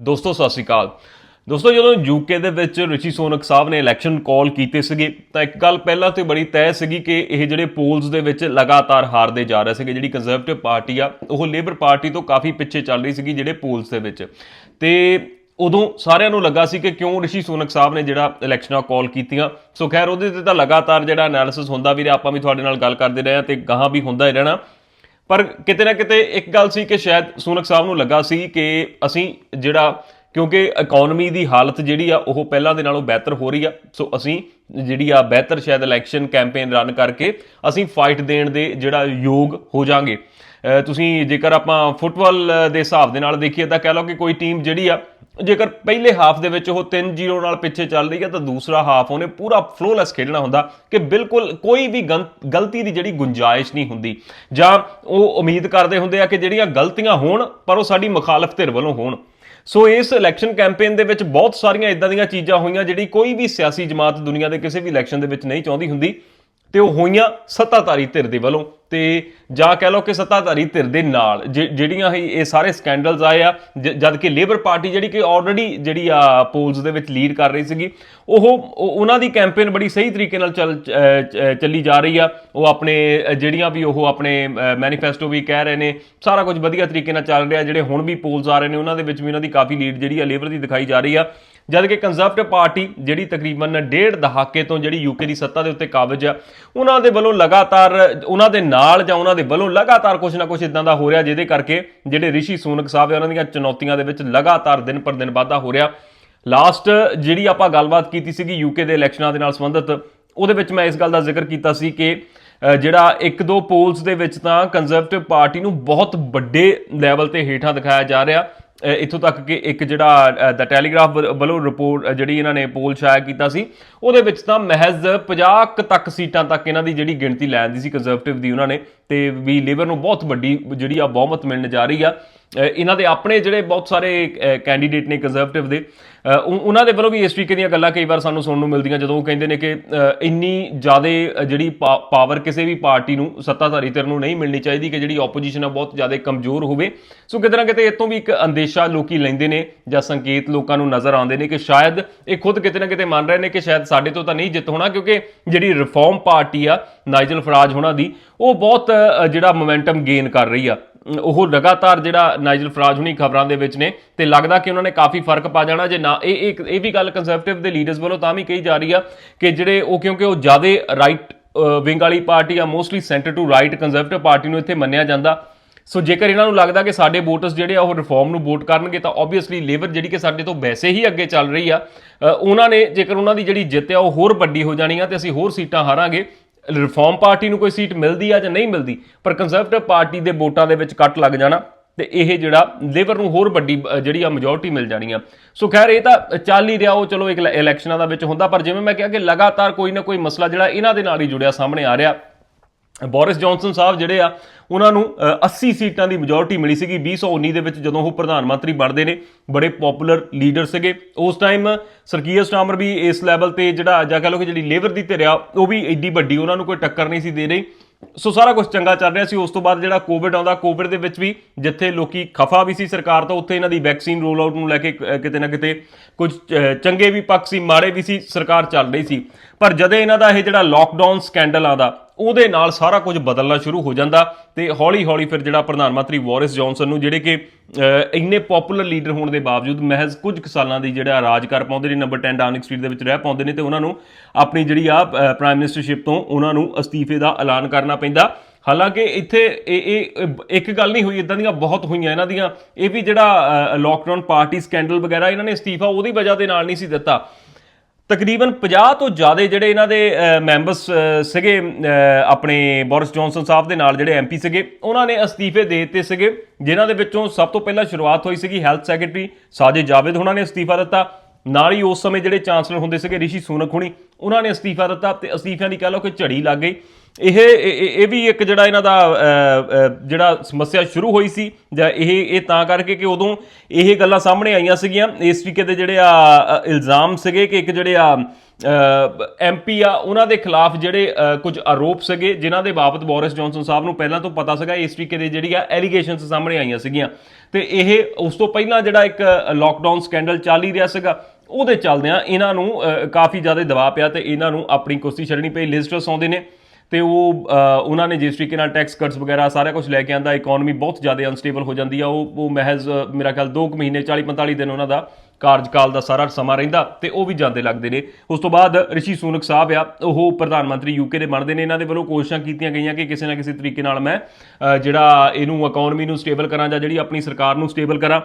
ਦੋਸਤੋ, ਸਤਿ ਸ਼੍ਰੀ ਅਕਾਲ। ਦੋਸਤੋ, ਜਦੋਂ ਯੂਕੇ ਦੇ ਵਿੱਚ ਰਿਸ਼ੀ ਸੋਨਕ ਸਾਹਿਬ ਨੇ ਇਲੈਕਸ਼ਨ ਕਾਲ ਕੀਤੇ ਸੀਗੇ, ਤਾਂ ਇੱਕ ਗੱਲ ਪਹਿਲਾਂ ਤੇ ਬੜੀ ਤੈਅ ਸੀਗੀ ਕਿ ਇਹ ਜਿਹੜੇ ਪੋਲਸ ਦੇ ਵਿੱਚ ਲਗਾਤਾਰ ਹਾਰਦੇ ਜਾ ਰਹੇ ਸੀਗੇ, ਜਿਹੜੀ ਕੰਜ਼ਰਵੇਟਿਵ ਪਾਰਟੀ ਆ, ਉਹ ਲੇਬਰ ਪਾਰਟੀ ਤੋਂ ਕਾਫੀ ਪਿੱਛੇ ਚੱਲ ਰਹੀ ਸੀਗੀ ਜਿਹੜੇ ਪੋਲਸ ਦੇ ਵਿੱਚ। ਤੇ ਉਦੋਂ ਸਾਰਿਆਂ ਨੂੰ ਲੱਗਾ ਸੀ ਕਿ ਕਿਉਂ ਰਿਸ਼ੀ ਸੋਨਕ ਸਾਹਿਬ ਨੇ ਜਿਹੜਾ ਇਲੈਕਸ਼ਨਾਂ ਕਾਲ ਕੀਤੀਆਂ। ਸੋ ਖੈਰ, ਉਹਦੇ ਤੇ ਤਾਂ ਲਗਾਤਾਰ ਜਿਹੜਾ ਐਨਾਲਿਸਿਸ ਹੁੰਦਾ ਵੀ ਰਿਹਾ, ਆਪਾਂ ਵੀ ਤੁਹਾਡੇ ਨਾਲ ਗੱਲ ਕਰਦੇ ਰਹੇ ਹਾਂ ਤੇ ਗਾਹਾਂ ਵੀ ਹੁੰਦਾ ਹੀ ਰਹਿਣਾ। ਪਰ ਕਿਤੇ ਨਾ ਕਿਤੇ ਇੱਕ ਗੱਲ ਸੀ ਕਿ ਸ਼ਾਇਦ ਸੋਨਕ ਸਾਹਿਬ ਨੂੰ ਲੱਗਾ ਸੀ ਕਿ ਅਸੀਂ ਜਿਹੜਾ, ਕਿਉਂਕਿ ਇਕਨੋਮੀ ਦੀ ਹਾਲਤ ਜਿਹੜੀ ਆ, ਉਹ ਪਹਿਲਾਂ ਦੇ ਨਾਲੋਂ ਬਿਹਤਰ ਹੋ ਰਹੀ ਆ। ਸੋ ਅਸੀਂ ਜਿਹੜੀ ਆ ਬਿਹਤਰ ਸ਼ਾਇਦ ਇਲੈਕਸ਼ਨ ਕੈਂਪੇਨ ਰਨ ਕਰਕੇ ਅਸੀਂ ਫਾਈਟ ਦੇਣ ਦੇ ਜਿਹੜਾ ਯੋਗ ਹੋ ਜਾਾਂਗੇ। ਤੁਸੀਂ ਜੇਕਰ ਆਪਾਂ ਫੁੱਟਬਾਲ ਦੇ ਹਿਸਾਬ ਦੇ ਨਾਲ ਦੇਖੀਏ ਤਾਂ ਕਹਿ ਲਓ ਕਿ ਕੋਈ ਟੀਮ ਜਿਹੜੀ ਆ, ਜੇਕਰ ਪਹਿਲੇ ਹਾਫ ਦੇ ਵਿੱਚ ਉਹ 3-0 ਨਾਲ ਪਿੱਛੇ ਚੱਲ ਰਹੀ ਹੈ ਤਾਂ ਦੂਸਰਾ ਹਾਫ ਉਹਨੇ ਪੂਰਾ ਫਲੋਲੈਸ ਖੇਡਣਾ ਹੁੰਦਾ ਕਿ ਬਿਲਕੁਲ ਕੋਈ ਵੀ ਗੰ- ਗਲਤੀ ਦੀ ਜਿਹੜੀ ਗੁੰਜਾਇਸ਼ ਨਹੀਂ ਹੁੰਦੀ। ਜਾਂ ਉਹ ਉਮੀਦ ਕਰਦੇ ਹੁੰਦੇ ਆ ਕਿ ਜਿਹੜੀਆਂ ਗਲਤੀਆਂ ਹੋਣ, ਪਰ ਉਹ ਸਾਡੀ ਮੁਖਾਲਫ ਧਿਰ ਵੱਲੋਂ ਹੋਣ। ਸੋ ਇਸ ਇਲੈਕਸ਼ਨ ਕੈਂਪੇਨ ਦੇ ਵਿੱਚ ਬਹੁਤ ਸਾਰੀਆਂ ਇਦਾਂ ਦੀਆਂ ਚੀਜ਼ਾਂ ਹੋਈਆਂ ਜਿਹੜੀ ਕੋਈ ਵੀ ਸਿਆਸੀ ਜਮਾਤ ਦੁਨੀਆ ਦੇ ਕਿਸੇ ਵੀ ਇਲੈਕਸ਼ਨ ਦੇ ਵਿੱਚ ਨਹੀਂ ਚਾਹੁੰਦੀ ਹੁੰਦੀ। ਤੇ ਉਹ ਹੋਈਆਂ ਸੱਤਾਧਾਰੀ ਧਿਰ ਦੇ ਵੱਲੋਂ। ਤੇ ਜਾਂ ਕਹਿ ਲਓ ਕਿ ਸੱਤਾਧਾਰੀ ਧਿਰ ਦੇ ਨਾਲ ਜਿ- ਜਿਹੜੀਆਂ ਹੀ ਇਹ ਸਾਰੇ ਸਕੈਂਡਲਸ ਆਏ ਆ, ਜ- ਜਦ ਕਿ ਲੇਬਰ ਪਾਰਟੀ ਜਿਹੜੀ ਕਿ ਆਲਰੇਡੀ ਜਿਹੜੀ ਆ ਪੋਲਸ ਦੇ ਵਿੱਚ ਲੀਡ ਕਰ ਰਹੀ ਸੀਗੀ, ਉਹ ਉਹਨਾਂ ਦੀ ਕੈਂਪੇਨ ਬੜੀ ਸਹੀ ਤਰੀਕੇ ਨਾਲ ਚੱਲ ਚੱਲੀ ਜਾ ਰਹੀ ਆ। ਉਹ ਆਪਣੇ, ਜਿਹੜੀਆਂ ਵੀ ਉਹ ਆਪਣੇ ਮੈਨੀਫੈਸਟੋ ਵੀ ਕਹਿ ਰਹੇ ਨੇ, ਸਾਰਾ ਕੁਝ ਵਧੀਆ ਤਰੀਕੇ ਨਾਲ ਚੱਲ ਰਿਹਾ। ਜਿਹੜੇ ਹੁਣ ਵੀ ਪੋਲਸ ਆ ਰਹੇ ਨੇ, ਉਹਨਾਂ ਦੇ ਵਿੱਚ ਵੀ ਉਹਨਾਂ ਦੀ ਕਾਫੀ ਲੀਡ ਜਿਹੜੀ ਆ ਲੇਬਰ ਦੀ ਦਿਖਾਈ ਜਾ ਰਹੀ ਆ। ਜਦ ਕਿ ਕੰਜ਼ਰਵੇਟਿਵ ਪਾਰਟੀ ਜਿਹੜੀ ਤਕਰੀਬਨ ਡੇਢ ਦਹਾਕੇ ਤੋਂ ਜਿਹੜੀ ਯੂਕੇ ਦੀ ਸੱਤਾ ਦੇ ਉੱਤੇ ਕਾਬਜ ਆ, ਉਹਨਾਂ ਦੇ ਵੱਲੋਂ ਲਗਾਤਾਰ, ਉਹਨਾਂ ਦੇ ਨਾਲ ਜਾਂ ਉਹਨਾਂ ਦੇ ਵੱਲੋਂ ਲਗਾਤਾਰ ਕੁਝ ਨਾ ਕੁਝ ਇਦਾਂ ਦਾ ਹੋ ਰਿਹਾ, ਜਿਹਦੇ ਕਰਕੇ ਜਿਹੜੇ ਰਿਸ਼ੀ ਸੂਨਕ ਸਾਹਿਬ ਆ, ਉਹਨਾਂ ਦੀਆਂ ਚੁਣੌਤੀਆਂ ਦੇ ਵਿੱਚ ਲਗਾਤਾਰ ਦਿਨ ਪਰ ਦਿਨ ਵਾਧਾ ਹੋ ਰਿਹਾ। ਲਾਸਟ ਜਿਹੜੀ ਆਪਾਂ ਗੱਲਬਾਤ ਕੀਤੀ ਸੀਗੀ ਯੂਕੇ ਦੇ ਇਲੈਕਸ਼ਨਾਂ ਦੇ ਨਾਲ ਸੰਬੰਧਿਤ, ਉਹਦੇ ਵਿੱਚ ਮੈਂ ਇਸ ਗੱਲ ਦਾ ਜ਼ਿਕਰ ਕੀਤਾ ਸੀ ਕਿ ਜਿਹੜਾ ਇੱਕ ਦੋ ਪੋਲਸ ਦੇ ਵਿੱਚ ਤਾਂ ਕੰਜ਼ਰਵੇਟਿਵ ਪਾਰਟੀ ਨੂੰ ਬਹੁਤ ਵੱਡੇ ਲੈਵਲ ਤੇ ਹੇਠਾਂ ਦਿਖਾਇਆ ਜਾ ਰਿਹਾ। ਇੱਥੋਂ ਤੱਕ ਕਿ ਇੱਕ ਜਿਹੜਾ ਦ ਟੈਲੀਗ੍ਰਾਫ ਵੱਲੋਂ ਰਿਪੋਰਟ ਜਿਹੜੀ ਇਹਨਾਂ ਨੇ ਪੋਲ ਸ਼ਾਇਆ ਕੀਤਾ ਸੀ, ਉਹਦੇ ਵਿੱਚ ਤਾਂ ਮਹਿਜ਼ 50 ਕੁ ਤੱਕ ਸੀਟਾਂ ਤੱਕ ਇਹਨਾਂ ਦੀ ਜਿਹੜੀ ਗਿਣਤੀ ਲੈਣ ਦੀ ਸੀ ਕੰਜ਼ਰਵੇਟਿਵ ਦੀ ਉਹਨਾਂ ਨੇ, ਤੇ ਵੀ ਲੇਬਰ ਨੂੰ ਬਹੁਤ ਵੱਡੀ ਜਿਹੜੀ ਆ ਬਹੁਮਤ ਮਿਲਣ ਜਾ ਰਹੀ ਆ। ਇਹਨਾਂ ਦੇ ਆਪਣੇ ਜਿਹੜੇ ਬਹੁਤ ਸਾਰੇ ਕੈਂਡੀਡੇਟ ਨੇ ਕੰਜ਼ਰਵੇਟਿਵ ਦੇ ਉਹਨਾਂ ਦੇ ਵੱਲੋਂ ਵੀ ਇਸ ਤਰੀਕੇ ਦੀਆਂ ਗੱਲਾਂ ਕਈ ਵਾਰ ਸਾਨੂੰ ਸੁਣਨ ਨੂੰ ਮਿਲਦੀਆਂ, ਜਦੋਂ ਉਹ ਕਹਿੰਦੇ ਨੇ ਕਿ ਇੰਨੀ ਜ਼ਿਆਦਾ ਜਿਹੜੀ ਪਾਵਰ ਕਿਸੇ ਵੀ ਪਾਰਟੀ ਨੂੰ, ਸੱਤਾਧਾਰੀ ਧਿਰ ਨੂੰ ਨਹੀਂ ਮਿਲਣੀ ਚਾਹੀਦੀ ਕਿ ਜਿਹੜੀ ਆਪੋਜੀਸ਼ਨ ਆ ਬਹੁਤ ਜ਼ਿਆਦਾ ਕਮਜ਼ੋਰ ਹੋਵੇ। ਸੋ ਕਿਤੇ ਨਾ ਕਿਤੇ ਇਹ ਤੋਂ ਵੀ ਇੱਕ ਅੰਦੇਸ਼ਾ ਲੋਕੀ ਲੈਂਦੇ ਨੇ ਜਾਂ ਸੰਕੇਤ ਲੋਕਾਂ ਨੂੰ ਨਜ਼ਰ ਆਉਂਦੇ ਨੇ ਕਿ ਸ਼ਾਇਦ ਇਹ ਖੁਦ ਕਿਤੇ ਨਾ ਕਿਤੇ ਮੰਨ ਰਹੇ ਨੇ ਕਿ ਸ਼ਾਇਦ ਸਾਡੇ ਤੋਂ ਤਾਂ ਨਹੀਂ ਜਿੱਤ ਹੋਣਾ, ਕਿਉਂਕਿ ਜਿਹੜੀ ਰਿਫਾਰਮ ਪਾਰਟੀ ਆ, ਨਾਈਜਲ ਫਰਾਜ ਹੋਣਾ ਦੀ, ਉਹ ਬਹੁਤ ਜਿਹੜਾ ਮੋਮੈਂਟਮ ਗੇਨ ਕਰ ਰਹੀ ਆ। ਉਹ ਲਗਾਤਾਰ ਜਿਹੜਾ ਨਾਈਜਲ ਫਰਾਜ ਹੁਣੀ ਖਬਰਾਂ ਦੇ ਵਿੱਚ ਨੇ ਤੇ ਲੱਗਦਾ ਕਿ ਉਹਨਾਂ ਨੇ ਕਾਫੀ ਫ਼ਰਕ ਪਾ ਜਾਣਾ ਜੇ ਨਾ, ਇਹ ਇੱਕ ਇਹ ਵੀ ਗੱਲ ਕੰਜ਼ਰਵੇਟਿਵ ਦੇ ਲੀਡਰਸ ਵੱਲੋਂ ਤਾਂ ਵੀ ਕਹੀ ਜਾ ਰਹੀ ਆ ਕਿ ਜਿਹੜੇ ਉਹ ਕਿਉਂਕਿ ਉਹ ਜ਼ਿਆਦਾ ਰਾਈਟ ਵਿੰਗ ਵਾਲੀ ਪਾਰਟੀ ਆ mostly centre to right conservative party ਨੂੰ ਇੱਥੇ ਮੰਨਿਆ ਜਾਂਦਾ। ਸੋ ਜੇਕਰ ਇਹਨਾਂ ਨੂੰ ਲੱਗਦਾ ਕਿ ਸਾਡੇ ਵੋਟਰਸ ਜਿਹੜੇ ਆ ਉਹ ਰਿਫਾਰਮ ਨੂੰ ਵੋਟ ਕਰਨਗੇ ਤਾਂ ਆਬਵੀਅਸਲੀ ਲੇਬਰ ਜਿਹੜੀ ਕਿ ਸਾਡੇ ਤੋਂ ਵੈਸੇ ਹੀ ਅੱਗੇ ਚੱਲ ਰਹੀ ਆ ਉਹਨਾਂ ਨੇ ਜੇਕਰ ਉਹਨਾਂ ਦੀ ਜਿਹੜੀ ਜਿੱਤ ਆ ਉਹ ਹੋਰ ਵੱਡੀ ਹੋ ਜਾਣੀ ਆ ਤੇ ਅਸੀਂ ਹੋਰ ਸੀਟਾਂ ਹਾਰਾਂਗੇ। ਰਿਫਾਰਮ ਪਾਰਟੀ ਨੂੰ ਕੋਈ ਸੀਟ ਮਿਲਦੀ ਆ ਜਾਂ ਨਹੀਂ ਮਿਲਦੀ, ਪਰ ਕੰਜ਼ਰਵੇਟਿਵ ਪਾਰਟੀ ਦੇ ਵੋਟਾਂ ਦੇ ਵਿੱਚ ਕੱਟ ਲੱਗ ਜਾਣਾ ਤੇ ਇਹ ਜਿਹੜਾ ਲੇਬਰ ਨੂੰ ਹੋਰ ਵੱਡੀ ਜਿਹੜੀ ਆ ਮੈਜੋਰਟੀ ਮਿਲ ਜਾਣੀ ਆ। ਸੋ ਖੈਰ, ਇਹ ਤਾਂ ਚੱਲ ਹੀ ਰਿਹਾ, ਉਹ ਚਲੋ ਇੱਕ ਇਲੈਕਸ਼ਨਾਂ ਦਾ ਵਿੱਚ ਹੁੰਦਾ, ਪਰ ਜਿਵੇਂ ਮੈਂ ਕਿਹਾ ਕਿ ਲਗਾਤਾਰ ਕੋਈ ਨਾ ਕੋਈ ਮਸਲਾ ਜਿਹੜਾ ਇਹਨਾਂ ਦੇ ਨਾਲ ਹੀ ਜੁੜਿਆ, ਸਾਹਮਣੇ ਆ ਰਿਹਾ। ਬੋਰਿਸ ਜੌਨਸਨ ਸਾਹਿਬ ਜਿਹੜੇ ਆ ਉਹਨਾਂ ਨੂੰ ਅ, 80 ਸੀਟਾਂ ਦੀ ਮੈਜੋਰਟੀ ਮਿਲੀ ਸੀਗੀ। 2019 ਦੇ ਵਿੱਚ ਜਦੋਂ ਉਹ ਪ੍ਰਧਾਨ ਮੰਤਰੀ ਬਣਦੇ ਨੇ ਬੜੇ ਪਪੂਲਰ ਲੀਡਰ ਸੀਗੇ। ਉਸ ਟਾਈਮ ਸਰਕੀਅਰ ਸਟਾਮਰ ਵੀ ਇਸ ਲੈਵਲ ਤੇ ਜਿਹੜਾ ਜਾਂ ਕਹ ਲਓ ਕਿ ਜਿਹੜੀ ਲੇਬਰ ਦੀ ਧਿਰ ਆ ਉਹ ਵੀ ਐਡੀ ਵੱਡੀ ਉਹਨਾਂ ਨੂੰ ਕੋਈ ਟੱਕਰ ਨਹੀਂ ਸੀ ਦੇ ਰਹੀ। ਸੋ ਸਾਰਾ ਕੁਝ ਚੰਗਾ ਚੱਲ ਰਿਹਾ ਸੀ। ਉਸ ਤੋਂ ਬਾਅਦ ਜਿਹੜਾ ਕੋਵਿਡ ਆਉਂਦਾ ਕੋਵਿਡ ਦੇ ਵਿੱਚ ਵੀ ਜਿੱਥੇ ਲੋਕੀ ਖਫਾ ਵੀ ਸੀ ਸਰਕਾਰ ਤੋਂ ਉੱਥੇ ਇਹਨਾਂ ਦੀ ਵੈਕਸੀਨ ਰੋਲ ਆਊਟ ਨੂੰ ਲੈ ਕੇ ਕਿਤੇ ਨਾ ਕਿਤੇ ਕੁਝ ਚੰਗੇ ਵੀ ਪੱਖ ਸੀ ਮਾੜੇ ਵੀ ਸੀ ਸਰਕਾਰ ਚੱਲ ਰਹੀ ਸੀ। ਪਰ ਜਦੋਂ ਇਹਨਾਂ ਦਾ ਇਹ ਜਿਹੜਾ ਲਾਕਡਾਊਨ ਸਕੈਂਡਲ ਆਉਂਦਾ ਉਹਦੇ ਨਾਲ ਸਾਰਾ ਕੁਝ ਬਦਲਣਾ ਸ਼ੁਰੂ ਹੋ ਜਾਂਦਾ ਤੇ ਹੌਲੀ ਹੌਲੀ ਫਿਰ ਜਿਹੜਾ ਪ੍ਰਧਾਨ ਮੰਤਰੀ ਬੋਰਿਸ ਜੌਨਸਨ ਨੂੰ ਜਿਹੜੇ ਕਿ ਇੰਨੇ ਪਪੂਲਰ ਲੀਡਰ ਹੋਣ ਦੇ ਬਾਵਜੂਦ ਮਹਿਜ਼ ਕੁਝ ਕੁ ਸਾਲਾਂ ਦੀ ਜਿਹੜਾ ਰਾਜ ਕਰ ਪਾਉਂਦੇ ਨੇ, ਨੰਬਰ 10 ਡਾਊਨਿੰਗ ਸਟਰੀਟ ਦੇ ਵਿੱਚ ਰਹਿ ਪਾਉਂਦੇ ਨੇ ਤੇ ਉਹਨਾਂ ਨੂੰ ਆਪਣੀ ਜਿਹੜੀ ਆ ਪ੍ਰਾਈਮ ਮਿਨਿਸਟਰਸ਼ਿਪ ਤੋਂ ਉਹਨਾਂ ਨੂੰ ਅਸਤੀਫੇ ਦਾ ਐਲਾਨ ਕਰਨਾ ਪੈਂਦਾ। ਹਾਲਾਂਕਿ ਇੱਥੇ ਇਹ ਇਹ ਇੱਕ ਗੱਲ ਨਹੀਂ ਹੋਈ ਇਦਾਂ ਦੀਆਂ ਬਹੁਤ ਹੋਈਆਂ ਇਹਨਾਂ ਦੀਆਂ। ਇਹ ਵੀ ਜਿਹੜਾ ਲਾਕਡਾਊਨ ਪਾਰਟੀ ਸਕੈਂਡਲ ਵਗੈਰਾ ਇਹਨਾਂ ਨੇ ਅਸਤੀਫਾ ਉਹਦੀ ਵਜ੍ਹਾ ਦੇ ਨਾਲ ਨਹੀਂ ਸੀ ਦਿੱਤਾ। ਤਕਰੀਬਨ 50 ਤੋਂ ਜ਼ਿਆਦਾ ਜਿਹੜੇ ਇਹਨਾਂ ਦੇ ਮੈਂਬਰਸ ਸੀਗੇ ਆਪਣੇ ਬੋਰਿਸ ਜੌਨਸਨ ਸਾਹਿਬ ਦੇ ਨਾਲ ਜਿਹੜੇ ਐਮਪੀ ਸੀਗੇ, ਉਹਨਾਂ ਨੇ ਅਸਤੀਫੇ ਦੇ ਦਿੱਤੇ ਸੀਗੇ, ਜਿਨ੍ਹਾਂ ਦੇ ਵਿੱਚੋਂ ਸਭ ਤੋਂ ਪਹਿਲਾਂ ਸ਼ੁਰੂਆਤ ਹੋਈ ਸੀਗੀ ਹੈਲਥ ਸੈਕਟਰੀ ਸਾਜੇ ਜਾਵੇਦ ਉਹਨਾਂ ਨੇ ਅਸਤੀਫਾ ਦਿੱਤਾ। ਨਾਲ ਹੀ ਉਸ ਸਮੇਂ ਜਿਹੜੇ ਚਾਂਸਲਰ ਹੁੰਦੇ ਸੀਗੇ, ਰਿਸ਼ੀ ਸੂਨਕ ਹੁਣੀ, ਉਹਨਾਂ ਨੇ ਅਸਤੀਫਾ ਦਿੱਤਾ ਤੇ ਅਸਤੀਫਿਆਂ ਦੀ ਕਹਿ ਲਓ ਕਿ ਝੜੀ ਲੱਗ ਗਈ। ਇਹ ਇਹ ਇਹ ਵੀ ਇੱਕ ਜਿਹੜਾ ਇਹਨਾਂ ਦਾ ਜਿਹੜਾ ਸਮੱਸਿਆ ਸ਼ੁਰੂ ਹੋਈ ਸੀ, ਜਾਂ ਇਹ ਇਹ ਤਾਂ ਕਰਕੇ ਕਿ ਉਦੋਂ ਇਹ ਗੱਲਾਂ ਸਾਹਮਣੇ ਆਈਆਂ ਸੀਗੀਆਂ। ਇਸ ਤਰੀਕੇ ਦੇ ਜਿਹੜੇ ਆ ਇਲਜ਼ਾਮ ਸੀਗੇ ਕਿ ਇੱਕ ਜਿਹੜੇ ਆ ਐਮਪੀ ਆ, ਉਹਨਾਂ ਦੇ ਖਿਲਾਫ ਜਿਹੜੇ ਕੁਝ ਆਰੋਪ ਸੀਗੇ, ਜਿਨ੍ਹਾਂ ਦੇ ਬਾਬਤ ਬੋਰਿਸ ਜੌਨਸਨ ਸਾਹਿਬ ਨੂੰ ਪਹਿਲਾਂ ਤੋਂ ਪਤਾ ਸੀਗਾ, ਇਸ ਤਰੀਕੇ ਦੇ ਜਿਹੜੀ ਆ ਐਲੀਗੇਸ਼ਨਸ ਸਾਹਮਣੇ ਆਈਆਂ ਸੀਗੀਆਂ। ਤੇ ਇਹ ਉਸ ਤੋਂ ਪਹਿਲਾਂ ਜਿਹੜਾ ਇੱਕ ਲਾਕਡਾਊਨ ਸਕੈਂਡਲ ਚੱਲ ਹੀ ਰਿਹਾ ਸੀਗਾ, ਉਹਦੇ ਚੱਲਦਿਆਂ ਇਹਨਾਂ ਨੂੰ ਕਾਫੀ ਜ਼ਿਆਦਾ ਦਬਾਅ ਪਿਆ ਤੇ ਇਹਨਾਂ ਨੂੰ ਆਪਣੀ ਕੁਰਸੀ ਛੱਡਣੀ ਪਈ। ਲਿਸਟਰਸ ਆਉਂਦੇ ਨੇ। ਤੇ ਉਹ ਉਹਨਾਂ ਨੇ ਜਿਸ ਤਰੀਕੇ ਨਾਲ ਟੈਕਸ ਕਟਸ ਵਗੈਰਾ ਸਾਰਾ ਕੁਝ ਲੈ ਕੇ ਆਂਦਾ ਇਕਨੋਮੀ ਬਹੁਤ ਜ਼ਿਆਦਾ ਅਨਸਟੇਬਲ ਹੋ ਜਾਂਦੀ ਆ। ਉਹ ਉਹ ਮਹਿਜ਼, ਮੇਰਾ ਖਿਆਲ 2 ਮਹੀਨੇ 40 45 ਦਿਨ ਉਹਨਾਂ ਦਾ ਕਾਰਜਕਾਲ ਦਾ ਸਾਰਾ ਸਮਾਂ ਰਹਿੰਦਾ ਤੇ ਉਹ ਵੀ ਜਾਂਦੇ ਲੱਗਦੇ ਨੇ। ਉਸ ਤੋਂ ਬਾਅਦ ਰਿਸ਼ੀ ਸੂਨਕ ਸਾਹਿਬ ਆ, ਉਹ ਪ੍ਰਧਾਨ ਮੰਤਰੀ ਯੂਕੇ ਦੇ ਬਣਦੇ ਨੇ। ਇਹਨਾਂ ਦੇ ਵੱਲੋਂ ਕੋਸ਼ਿਸ਼ਾਂ ਕੀਤੀਆਂ ਗਈਆਂ ਕਿ ਕਿਸੇ ਨਾ ਕਿਸੇ ਤਰੀਕੇ ਨਾਲ ਮੈਂ ਜਿਹੜਾ ਇਹਨੂੰ ਇਕਨੋਮੀ ਨੂੰ ਸਟੇਬਲ ਕਰਾਂ ਜਾਂ ਜਿਹੜੀ ਆਪਣੀ ਸਰਕਾਰ ਨੂੰ ਸਟੇਬਲ ਕਰਾਂ।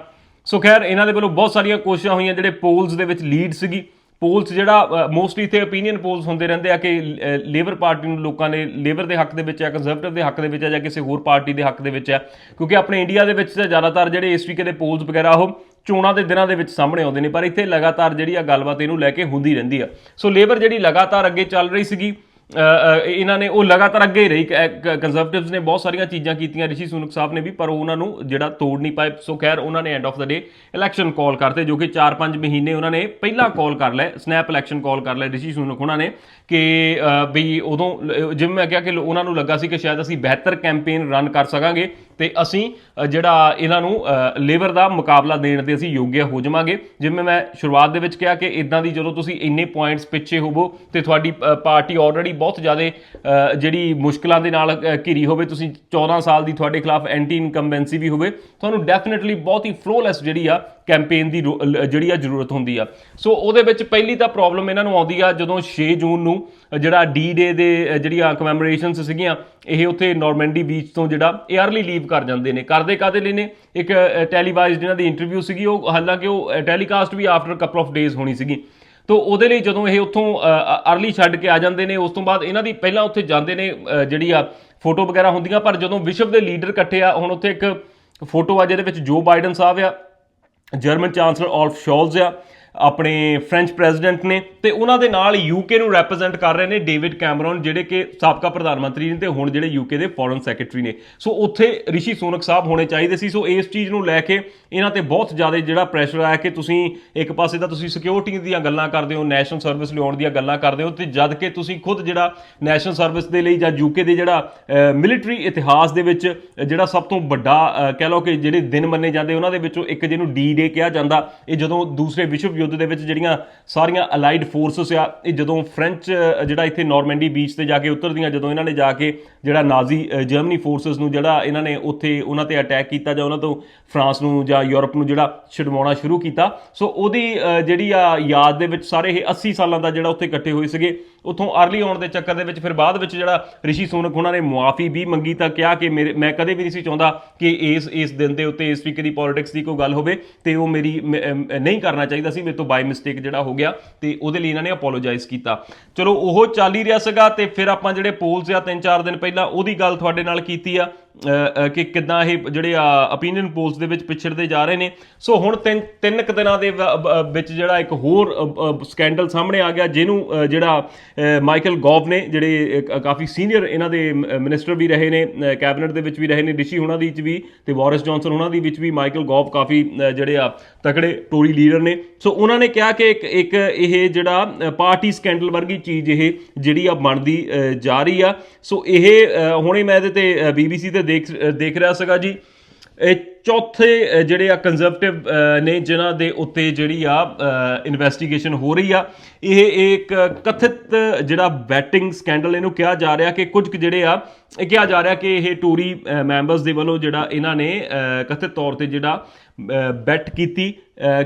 ਸੋ ਖੈਰ, ਇਹਨਾਂ ਦੇ ਵੱਲੋਂ ਬਹੁਤ ਸਾਰੀਆਂ ਕੋਸ਼ਿਸ਼ਾਂ ਹੋਈਆਂ, ਜਿਹੜੇ ਪੋਲਸ ਦੇ ਵਿੱਚ ਲੀਡ ਸੀਗੀ। ਪੋਲਸ ਜਿਹੜਾ ਮੋਸਟਲੀ ਤੇ ਓਪੀਨੀਅਨ ਪੋਲਸ ਹੁੰਦੇ ਰਹਿੰਦੇ ਆ ਕਿ ਲੇਬਰ ਪਾਰਟੀ ਨੂੰ ਲੋਕਾਂ ਨੇ ਲੇਬਰ ਦੇ ਹੱਕ ਦੇ ਵਿੱਚ ਆ ਕੰਜ਼ਰਵੇਟਿਵ ਦੇ ਹੱਕ ਦੇ ਵਿੱਚ ਆ ਜਾਂ ਕਿਸੇ ਹੋਰ ਪਾਰਟੀ ਦੇ ਹੱਕ ਦੇ ਵਿੱਚ ਆ? ਕਿਉਂਕਿ ਆਪਣੇ ਇੰਡੀਆ ਦੇ ਵਿੱਚ ਤਾਂ ਜ਼ਿਆਦਾਤਰ ਜਿਹੜੇ ਇਸ ਤਰੀਕੇ ਦੇ ਪੋਲਸ ਵਗੈਰਾ, ਉਹ ਚੋਣਾਂ ਦੇ ਦਿਨਾਂ ਦੇ ਵਿੱਚ ਸਾਹਮਣੇ ਆਉਂਦੇ ਨੇ, ਪਰ ਇੱਥੇ ਲਗਾਤਾਰ ਜਿਹੜੀ ਆ ਗੱਲਬਾਤ ਇਹਨੂੰ ਲੈ ਕੇ ਹੁੰਦੀ ਰਹਿੰਦੀ ਆ। ਸੋ ਲੇਬਰ ਜਿਹੜੀ ਲਗਾਤਾਰ ਅੱਗੇ ਚੱਲ ਰਹੀ ਸੀਗੀ ਇਹਨਾਂ ਨੇ ਉਹ ਲਗਾਤਾਰ ਅੱਗੇ ਹੀ ਰਹੀ। ਕੰਜ਼ਰਵੇਟਿਵਸ ਨੇ ਬਹੁਤ ਸਾਰੀਆਂ ਚੀਜ਼ਾਂ ਕੀਤੀਆਂ ਰਿਸ਼ੀ ਸੁਨਕ ਸਾਹਿਬ ਨੇ ਵੀ ਪਰ ਉਹਨਾਂ ਨੂੰ ਜਿਹੜਾ ਤੋੜ ਨਹੀਂ ਪਾਏ ਸੋ ਖੈਰ ਉਹਨਾਂ ਨੇ end of the day election call ਕਰਤੇ ਜੋ ਕਿ 4-5 ਮਹੀਨੇ ਉਹਨਾਂ ਨੇ ਪਹਿਲਾਂ ਕਾਲ ਕਰ ਲਿਆ ਸਨੈਪ ਇਲੈਕਸ਼ਨ ਕਾਲ ਕਰ ਲਿਆ ਰਿਸ਼ੀ ਸੁਨਕ ਉਹਨਾਂ ਨੇ ਕਿ ਅ, ਵੀ ਉਦੋਂ ਜਿਵੇਂ ਮੈਂ ਕਿਹਾ ਕਿ ਲੋ- ਉਹਨਾਂ ਨੂੰ ਲੱਗਾ ਸੀ ਕਿ ਸ਼ਾਇਦ ਅਸੀਂ ਬਿਹਤਰ ਕੈਂਪੇਨ ਰਨ ਕਰ ਸਕਾਂਗੇ ਤੇ ਅਸੀਂ ਜਿਹੜਾ ਇਹਨਾਂ ਨੂੰ ਲੇਬਰ ਦਾ ਮੁਕਾਬਲਾ ਦੇਣ 'ਤੇ ਅਸੀਂ ਯੋਗਿਆ ਹੋ ਜਾਵਾਂਗੇ। ਜਿਵੇਂ ਮੈਂ ਸ਼ੁਰੂਆਤ ਦੇ ਵਿੱਚ ਕਿਹਾ ਕਿ ਇਦਾਂ ਦੀ ਜਦੋਂ ਤੁਸੀਂ ਇੰਨੇ ਪੁਆਇੰਟਸ ਪਿੱਛੇ ਹੋਵੋ ਤੇ ਤੁਹਾਡੀ ਪਾਰਟੀ ਆਲਰੇਡੀ ਬਹੁਤ ਜ਼ਿਆਦਾ ਜਿਹੜੀ ਮੁਸ਼ਕਲਾਂ ਦੇ ਨਾਲ ਘਿਰੀ ਹੋਵੇ, ਤੁਸੀਂ 14 ਸਾਲ ਦੀ ਤੁਹਾਡੇ ਖਿਲਾਫ ਐਂਟੀ ਇਨਕੰਬੈਂਸੀ ਵੀ ਹੋਵੇ, ਤੁਹਾਨੂੰ ਡੈਫੀਨਿਟਲੀ ਬਹੁਤ ਹੀ ਫਲੋਲੈਸ ਜਿਹੜੀ ਆ ਕੈਂਪੇਨ ਦੀ ਰੋ- ਜਿਹੜੀ ਆ ਜ਼ਰੂਰਤ ਹੁੰਦੀ ਆ। ਸੋ ਉਹਦੇ ਵਿੱਚ ਪਹਿਲੀ ਤਾਂ ਪ੍ਰੋਬਲਮ ਇਹਨਾਂ ਨੂੰ ਆਉਂਦੀ ਆ, ਜਦੋਂ 6 ਜੂਨ ਨੂੰ ਜਿਹੜਾ ਡੀ ਡੇ ਦੇ ਜਿਹੜੀਆਂ ਕਮੈਮੋਰੇਸ਼ਨਸ ਸੀਗੀਆਂ, ਇਹ ਉੱਥੇ ਨਾਰਮੈਂਡੀ ਬੀਚ ਤੋਂ ਜਿਹੜਾ ਏਅਰਲੀ ਲੀਵ ਕਰ ਜਾਂਦੇ ਨੇ। ਕਰਦੇ ਕਾਦੇ ਲਈ ਨੇ? ਇੱਕ ਟੈਲੀਵਾਈਜ਼ਡ ਜਿਹਨਾਂ ਦੀ ਇੰਟਰਵਿਊ ਸੀਗੀ, ਉਹ ਹਾਲਾਂਕਿ ਉਹ ਟੈਲੀਕਾਸਟ ਵੀ ਆਫਟਰ ਕਪਲ ਆਫ ਡੇਜ਼ ਹੋਣੀ ਸੀਗੀ। ਤੋ ਉਹਦੇ ਲਈ ਜਦੋਂ ਇਹ ਉੱਥੋਂ ਅਰਲੀ ਛੱਡ ਕੇ ਆ ਜਾਂਦੇ ਨੇ, ਉਸ ਤੋਂ ਬਾਅਦ ਇਹਨਾਂ ਦੀ ਪਹਿਲਾਂ ਉੱਥੇ ਜਾਂਦੇ ਨੇ ਜਿਹੜੀ ਆ ਫੋਟੋ ਵਗੈਰਾ ਹੁੰਦੀਆਂ, ਪਰ ਜਦੋਂ ਵਿਸ਼ਵ ਦੇ ਲੀਡਰ ਇਕੱਠੇ ਆ, ਹੁਣ ਉੱਥੇ ਇੱਕ ਫੋਟੋ ਆ ਜਿਹਦੇ ਵਿੱਚ ਜੋ ਬਾਈਡਨ ਸਾਹਿਬ ਆ, ਜਰਮਨ ਚਾਂਸਲਰ ਆਲਫ ਸ਼ੋਲਜ਼ ਆ ਆਪਣੇ ਫ੍ਰੈਂਚ ਪ੍ਰੈਜ਼ੀਡੈਂਟ ਨੇ ਤੇ ਉਹਨਾਂ ਦੇ ਨਾਲ ਯੂਕੇ ਨੂੰ ਰੈਪਰੈਜ਼ੈਂਟ ਕਰ ਰਹੇ ਨੇ ਡੇਵਿਡ ਕੈਮਰੌਨ ਜਿਹੜੇ ਕਿ ਸਾਬਕਾ ਪ੍ਰਧਾਨ ਮੰਤਰੀ ਨੇ ਤੇ ਹੁਣ ਜਿਹੜੇ ਯੂਕੇ ਦੇ ਫੋਰਨ ਸੈਕਟਰੀ ਨੇ। ਸੋ ਉੱਥੇ ਰਿਸ਼ੀ ਸੋਨਕ ਸਾਹਿਬ ਹੋਣੇ ਚਾਹੀਦੇ ਸੀ। ਸੋ ਇਸ ਚੀਜ਼ ਨੂੰ ਲੈ ਕੇ ਇਹਨਾਂ ਤੇ ਬਹੁਤ ਜ਼ਿਆਦਾ ਜਿਹੜਾ ਪ੍ਰੈਸ਼ਰ ਆਇਆ ਕਿ ਤੁਸੀਂ ਇੱਕ ਪਾਸੇ ਤਾਂ ਤੁਸੀਂ ਸਿਕਿਉਰਿਟੀ ਦੀਆਂ ਗੱਲਾਂ ਕਰਦੇ ਹੋ ਨੈਸ਼ਨਲ ਸਰਵਿਸ ਲਿਆਉਣ ਦੀਆਂ ਗੱਲਾਂ ਕਰਦੇ ਹੋ ਤੇ ਜਦ ਕਿ ਤੁਸੀਂ ਖੁਦ ਜਿਹੜਾ ਨੈਸ਼ਨਲ ਸਰਵਿਸ ਦੇ ਲਈ ਜਾਂ ਯੂਕੇ ਦੇ ਜਿਹੜਾ ਮਿਲਟਰੀ ਇਤਿਹਾਸ ਦੇ ਵਿੱਚ ਜਿਹੜਾ ਸਭ ਤੋਂ ਵੱਡਾ ਕਹਿ ਲਓ ਕਿ ਜਿਹੜੇ ਦਿਨ ਮੰਨੇ ਜਾਂਦੇ, ਉਹਨਾਂ ਦੇ ਵਿੱਚੋਂ ਇੱਕ ਜਿਹਨੂੰ ਡੀ ਡੇ ਕਿਹਾ ਜਾਂਦਾ। ਇਹ ਜਦੋਂ ਦੂਸਰੇ ਵਿਸ਼ਵ ਯੁੱਧ ਦੇ ਵਿੱਚ ਜਿਹੜੀਆਂ ਸਾਰੀਆਂ ਅਲਾਈਡ ਫੋਰਸਸ ਆ, ਇਹ ਜਦੋਂ ਫ੍ਰੈਂਚ ਜਿਹੜਾ ਇੱਥੇ ਨਾਰਮੈਂਡੀ ਬੀਚ ਤੇ ਜਾ ਕੇ ਉਤਰਦੀਆਂ, ਜਦੋਂ ਇਹਨਾਂ ਨੇ ਜਾ ਕੇ ਜਿਹੜਾ ਨਾਜ਼ੀ ਜਰਮਨੀ ਫੋਰਸਸ ਨੂੰ ਜਿਹੜਾ ਇਹਨਾਂ ਨੇ ਉੱਥੇ ਉਹਨਾਂ ਤੇ ਅਟੈਕ ਕੀਤਾ ਜਾਂ ਉਹਨਾਂ ਤੋਂ ਫਰਾਂਸ ਨੂੰ ਜਾਂ ਯੂਰਪ ਨੂੰ ਜਿਹੜਾ ਛਡਵਾਉਣਾ ਸ਼ੁਰੂ ਕੀਤਾ। ਸੋ ਉਹਦੀ ਜਿਹੜੀ ਆ ਯਾਦ ਦੇ ਵਿੱਚ ਸਾਰੇ ਇਹ 80 ਸਾਲਾਂ ਦਾ ਜਿਹੜਾ ਉੱਥੇ ਇਕੱਠੇ ਹੋਏ ਸੀਗੇ। ਉੱਥੋਂ ਅਰਲੀ ਆਉਣ ਦੇ ਚੱਕਰ ਦੇ ਵਿੱਚ ਫਿਰ ਬਾਅਦ ਵਿੱਚ ਜਿਹੜਾ ਰਿਸ਼ੀ ਸੋਨਕ ਉਹਨਾਂ ਨੇ ਮੁਆਫੀ ਵੀ ਮੰਗੀ ਤਾਂ ਕਿਹਾ ਕਿ ਮੇਰੇ, ਮੈਂ ਕਦੇ ਵੀ ਨਹੀਂ ਸੀ ਚਾਹੁੰਦਾ ਕਿ ਇਸ ਇਸ ਦਿਨ ਦੇ ਉੱਤੇ ਇਸ ਤਰੀਕੇ ਦੀ ਪੋਲਿਟਿਕਸ ਦੀ ਕੋਈ ਗੱਲ ਹੋਵੇ ਤੇ ਉਹ ਮੇਰੀ, ਮ- ਨਹੀਂ ਕਰਨਾ ਚਾਹੀਦਾ ਸੀ ਮੇਰੇ ਤੋਂ ਬਾਈ ਮਿਸਟੇਕ ਜਿਹੜਾ ਹੋ ਗਿਆ ਤੇ ਉਹਦੇ ਲਈ ਇਹਨਾਂ ਨੇ ਅਪੋਲੋਜਾਈਜ਼ ਕੀਤਾ। ਚਲੋ, ਉਹ ਚੱਲ ਹੀ ਰਿਹਾ ਸੀਗਾ ਤੇ ਫਿਰ ਆਪਾਂ ਜਿਹੜੇ ਪੋਲਸ ਆ 3-4 ਦਿਨ ਪਹਿਲਾਂ ਉਹਦੀ ਗੱਲ ਤੁਹਾਡੇ ਨਾਲ ਕੀਤੀ ਆ। ਕਿ ਕਿੱਦਾਂ ਇਹ ਜਿਹੜੇ ਆ opinion polls ਦੇ ਵਿੱਚ ਪਿਛੜਦੇ ਜਾ ਰਹੇ ਨੇ। ਸੋ ਹੁਣ ਤਿੰਨ ਤਿੰਨ ਕੁ ਦਿਨਾਂ ਦੇ ਵਿੱਚ ਜਿਹੜਾ ਇੱਕ ਹੋਰ ਸਕੈਂਡਲ ਸਾਹਮਣੇ ਆ ਗਿਆ, ਜਿਹਨੂੰ ਜਿਹੜਾ ਮਾਈਕਲ ਗੌਵ ਨੇ, ਜਿਹੜੇ ਕਾਫੀ ਸੀਨੀਅਰ ਇਹਨਾਂ ਦੇ ਮਿਨਿਸਟਰ ਵੀ ਰਹੇ ਨੇ ਕੈਬਨਿਟ ਦੇ ਵਿੱਚ ਵੀ ਰਹੇ ਨੇ ਰਿਸ਼ੀ ਹੁਣਾਂ ਦੀ ਵਿੱਚ ਵੀ ਤੇ ਵਾਰਿਸ ਜੌਨਸਨ ਹੁਣਾਂ ਦੀ ਵਿੱਚ ਵੀ ਮਾਈਕਲ ਗੌਵ ਕਾਫੀ ਜਿਹੜੇ ਆ ਤਕੜੇ ਟੋਰੀ ਲੀਡਰ ਨੇ। ਸੋ ਉਹਨਾਂ ਨੇ ਕਿਹਾ ਕਿ ਇੱਕ ਇੱਕ ਇਹ ਜਿਹੜਾ ਪਾਰਟੀ ਸਕੈਂਡਲ ਵਰਗੀ ਚੀਜ਼ ਇਹ ਜਿਹੜੀ ਆ ਬਣਦੀ ਜਾ ਰਹੀ ਆ। ਸੋ ਇਹ ਹੁਣੇ ਮੈਂ ਇਹਦੇ ਤੇ ਬੀਬੀਸੀ ਤੇ ਦੇਖ ਦੇਖ ਰਿਹਾ ਸੀਗਾ ਜੀ। ਇਹ ਚੌਥੇ ਜਿਹੜੇ ਆ ਕੰਜ਼ਰਵੇਟਿਵ ਨੇ ਜਿਨ੍ਹਾਂ ਦੇ ਉੱਤੇ ਜਿਹੜੀ ਆ ਇਨਵੈਸਟੀਗੇਸ਼ਨ ਹੋ ਰਹੀ ਆ, ਇਹ ਇੱਕ ਕਥਿਤ ਜਿਹੜਾ ਬੈਟਿੰਗ ਸਕੈਂਡਲ ਇਹਨੂੰ ਕਿਹਾ ਜਾ ਰਿਹਾ ਕਿ ਕੁਝ ਕੁ ਜਿਹੜੇ ਆ ਇਹ ਕਿਹਾ ਜਾ ਰਿਹਾ ਕਿ ਇਹ ਟੋਰੀ ਮੈਂਬਰਸ ਦੇ ਵੱਲੋਂ ਜਿਹੜਾ ਇਹਨਾਂ ਨੇ ਕਥਿਤ ਤੌਰ ਤੇ ਜਿਹੜਾ ਬੈਟ ਕੀਤੀ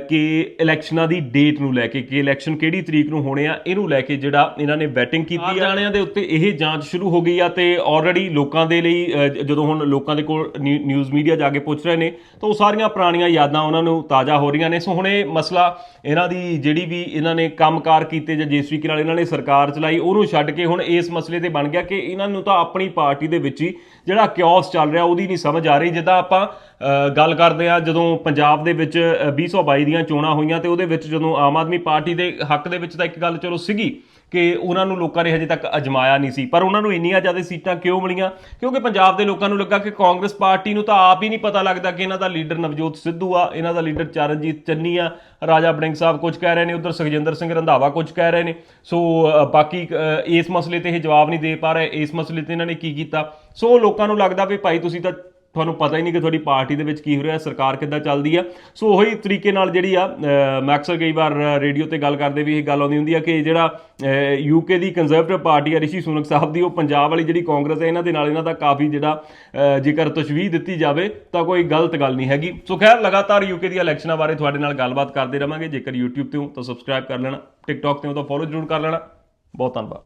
ਕਿ ਇਲੈਕਸ਼ਨਾਂ ਦੀ ਡੇਟ ਨੂੰ ਲੈ ਕੇ, ਕਿ ਇਲੈਕਸ਼ਨ ਕਿਹੜੀ ਤਰੀਕ ਨੂੰ ਹੋਣੇ ਆ, ਇਹਨੂੰ ਲੈ ਕੇ ਜਿਹੜਾ ਇਹਨਾਂ ਨੇ ਬੈਟਿੰਗ ਕੀਤੀ ਆ। ਜਾਣਿਆਂ ਦੇ ਉੱਤੇ ਇਹ ਜਾਂਚ ਸ਼ੁਰੂ ਹੋ ਗਈ ਆ ਤੇ ਆਲਰੇਡੀ ਲੋਕਾਂ ਦੇ ਲਈ ਜਦੋਂ ਹੁਣ ਲੋਕਾਂ ਦੇ ਕੋਲ ਨਿਊ- ਨਿਊਜ਼ ਮੀਡੀਆ ਜਾ ਕੇ ਪੁੱਛ ਰਹੇ ਨੇ, ਤਾਂ ਉਹ ਸਾਰੀਆਂ ਪੁਰਾਣੀਆਂ ਯਾਦਾਂ ਉਹਨਾਂ ਨੂੰ ਤਾਜ਼ਾ ਹੋ ਰਹੀਆਂ ਨੇ। ਸੋ ਹੁਣ ਇਹ ਮਸਲਾ ਇਹਨਾਂ ਦੀ ਜਿਹੜੀ ਵੀ ਇਹਨਾਂ ਨੇ ਕੰਮਕਾਰ ਕੀਤੇ ਜਾਂ ਜਿਸ ਤਰੀਕੇ ਨਾਲ ਇਹਨਾਂ ਨੇ ਸਰਕਾਰ ਚਲਾਈ, ਉਹਨੂੰ ਛੱਡ ਕੇ ਹੁਣ ਇਸ ਮਸਲੇ ਤੇ ਬਣ ਗਿਆ ਕਿ ਇਹਨਾਂ ਨੂੰ ਤਾਂ ਆਪਣੀ ਪਾਰਟੀ ਪਾਰਟੀ ਦੇ ਵਿੱਚ ਹੀ ਜਿਹੜਾ ਕਿਓਸ ਚੱਲ ਰਿਹਾ ਉਹਦੀ ਨਹੀਂ ਸਮਝ ਆ ਰਹੀ। ਜਿੱਦਾਂ ਆਪਾਂ ਗੱਲ ਕਰਦੇ ਆ ਜਦੋਂ ਪੰਜਾਬ ਦੇ ਵਿੱਚ ਅ, 2022 ਦੀਆਂ ਚੋਣਾਂ ਹੋਈਆਂ ਤੇ ਉਹਦੇ ਵਿੱਚ ਜਦੋਂ ਆਮ ਆਦਮੀ ਪਾਰਟੀ ਦੇ ਹੱਕ ਦੇ ਵਿੱਚ ਤਾਂ ਇੱਕ ਗੱਲ ਚਲੋ ਸੀਗੀ ਕਿ ਉਹਨਾਂ ਨੂੰ ਲੋਕਾਂ ਨੇ ਹਜੇ ਤੱਕ ਅਜਮਾਇਆ ਨਹੀਂ ਸੀ। ਪਰ ਉਹਨਾਂ ਨੂੰ ਇੰਨੀਆਂ ਜ਼ਿਆਦਾ ਸੀਟਾਂ ਕਿਉਂ ਮਿਲੀਆਂ? ਕਿਉਂਕਿ ਪੰਜਾਬ ਦੇ ਲੋਕਾਂ ਨੂੰ ਲੱਗਾ ਕਿ ਕਾਂਗਰਸ ਪਾਰਟੀ ਨੂੰ ਤਾਂ ਆਪ ਹੀ ਨਹੀਂ ਪਤਾ ਲੱਗਦਾ ਕਿ ਇਹਨਾਂ ਦਾ ਲੀਡਰ ਨਵਜੋਤ ਸਿੱਧੂ ਆ, ਇਹਨਾਂ ਦਾ ਲੀਡਰ ਚਰਨਜੀਤ ਚੰਨੀ ਆ, ਰਾਜਾ ਬੜਿੰਗ ਸਾਹਿਬ ਕੁਝ ਕਹਿ ਰਹੇ ਨੇ, ਉਧਰ ਸੁਖਜਿੰਦਰ ਸਿੰਘ ਰੰਧਾਵਾ ਕੁਝ ਕਹਿ ਰਹੇ ਨੇ। ਸੋ ਬਾਕੀ ਇਸ ਮਸਲੇ ਤੇ ਇਹ ਜਵਾਬ ਨਹੀਂ ਦੇ ਪਾ ਰਹੇ, ਇਸ ਮਸਲੇ ਤੇ ਇਹਨਾਂ ਨੇ ਕੀ ਕੀਤਾ? ਸੋ, ਲੋਕਾਂ ਨੂੰ ਲੱਗਦਾ ਵੀ ਭਾਈ ਤੁਸੀਂ ਤਾਂ ਤੁਹਾਨੂੰ ਪਤਾ ਹੀ ਨਹੀਂ ਕਿ ਤੁਹਾਡੀ ਪਾਰਟੀ ਦੇ ਵਿੱਚ ਕੀ ਹੋ ਰਿਹਾ ਸਰਕਾਰ ਕਿੱਦਾਂ ਚੱਲਦੀ ਆ। ਸੋ ਉਹੀ ਤਰੀਕੇ ਨਾਲ ਜਿਹੜੀ ਆ ਅ, ਮੈਂ ਅਕਸਰ ਕਈ ਵਾਰ ਰੇਡੀਓ ਤੇ ਗੱਲ ਕਰਦੇ ਵੀ ਇਹ ਗੱਲ ਆਉਂਦੀ ਹੁੰਦੀ ਆ ਕਿ ਜਿਹੜਾ ਯੂਕੇ ਦੀ ਕੰਜ਼ਰਵੇਟਿਵ ਪਾਰਟੀ ਆ ਰਿਸ਼ੀ ਸੁਨਕ ਸਾਹਿਬ ਦੀ ਉਹ ਪੰਜਾਬ ਵਾਲੀ ਜਿਹੜੀ ਕਾਂਗਰਸ ਹੈ ਇਹਨਾਂ ਦੇ ਨਾਲ ਇਹਨਾਂ ਦਾ ਕਾਫੀ ਜਿਹੜਾ ਜੇਕਰ ਤਸ਼ਵੀਹ ਦਿੱਤੀ ਜਾਵੇ ਤਾਂ ਕੋਈ ਗਲਤ ਗੱਲ ਨਹੀਂ ਹੈਗੀ। ਸੋ ਖੈਰ ਲਗਾਤਾਰ ਯੂਕੇ ਦੀਆਂ ਇਲੈਕਸ਼ਨਾਂ ਬਾਰੇ ਤੁਹਾਡੇ ਨਾਲ ਗੱਲਬਾਤ ਕਰਦੇ ਰਵਾਂਗੇ। ਜੇਕਰ YouTube ਤੇ ਹੋ ਤਾਂ ਸਬਸਕ੍ਰਾਈਬ ਕਰ ਲੈਣਾ TikTok ਤੇ ਹੋ ਤਾਂ ਫੋਲੋ ਜ਼ਰੂਰ ਕਰ ਲੈਣਾ। ਬਹੁਤ ਧੰਨਵਾਦ।